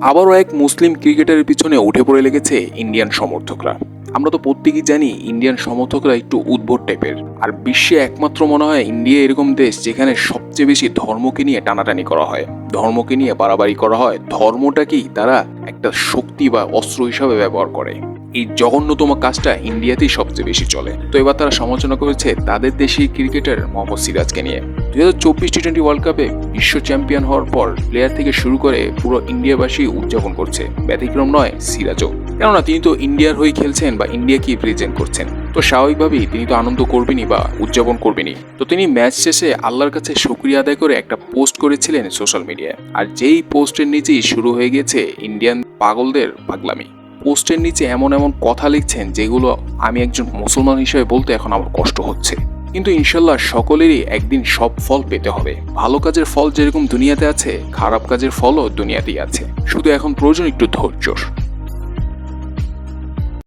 আবারও এক মুসলিম ক্রিকেটারের পিছনে উঠে পড়ে লেগেছে ইন্ডিয়ান সমর্থকরা। আমরা তো প্রত্যেকেই জানি ইন্ডিয়ান সমর্থকরা একটু উদ্ভট টাইপের। আর বিশ্বে একমাত্র মনে হয় ইন্ডিয়া এরকম দেশ যেখানে সবচেয়ে বেশি ধর্মকে নিয়ে টানাটানি করা হয়। ধর্মকে নিয়ে বাড়াবাড়ি করা হয়। ধর্মটাকেই তারা একটা শক্তি বা অস্ত্র হিসাবে ব্যবহার করে। এই জঘন্যতম কাজটা ইন্ডিয়াতেই সবচেয়ে বেশি চলে। তো এবার তারা সমালোচনা করেছে তাদের দেশি ক্রিকেটার মোহাম্মদ সিরাজকে নিয়ে। দুই হাজার চব্বিশ টি টোয়েন্টি ওয়ার্ল্ড কাপে বিশ্ব চ্যাম্পিয়ন হওয়ার পর প্লেয়ার থেকে শুরু করে পুরো ইন্ডিয়াবাসী উদযাপন করছে। ব্যতিক্রম নয়, সিরাজও। কেননা তিনি তো ইন্ডিয়ার হয়ে খেলছেন বা ইন্ডিয়াকে রিপ্রেজেন্ট করছেন। তো স্বাভাবিকভাবেই তিনি তো আনন্দ করবেনই বা উদযাপন করবেনই। তো তিনি ম্যাচ শেষে আল্লাহর কাছে শুক্রিয়া আদায় করে একটা পোস্ট করেছিলেন সোশ্যাল মিডিয়ায় আর যেই পোস্টের নিচেই শুরু হয়ে গেছে ইন্ডিয়ান পাগলদের পাগলামি। পোস্টের নিচে এমন এমন কথা লিখছেন যেগুলো আমি একজন মুসলমান হিসেবে বলতে এখন আমার কষ্ট হচ্ছে। কিন্তু ইনশাল্লাহ সকলেরই একদিন সব ফল পেতে হবে। ভালো কাজের ফল যেরকম দুনিয়াতে আছে, খারাপ কাজের ফলও দুনিয়াতেই আছে। শুধু এখন প্রয়োজন একটু ধৈর্য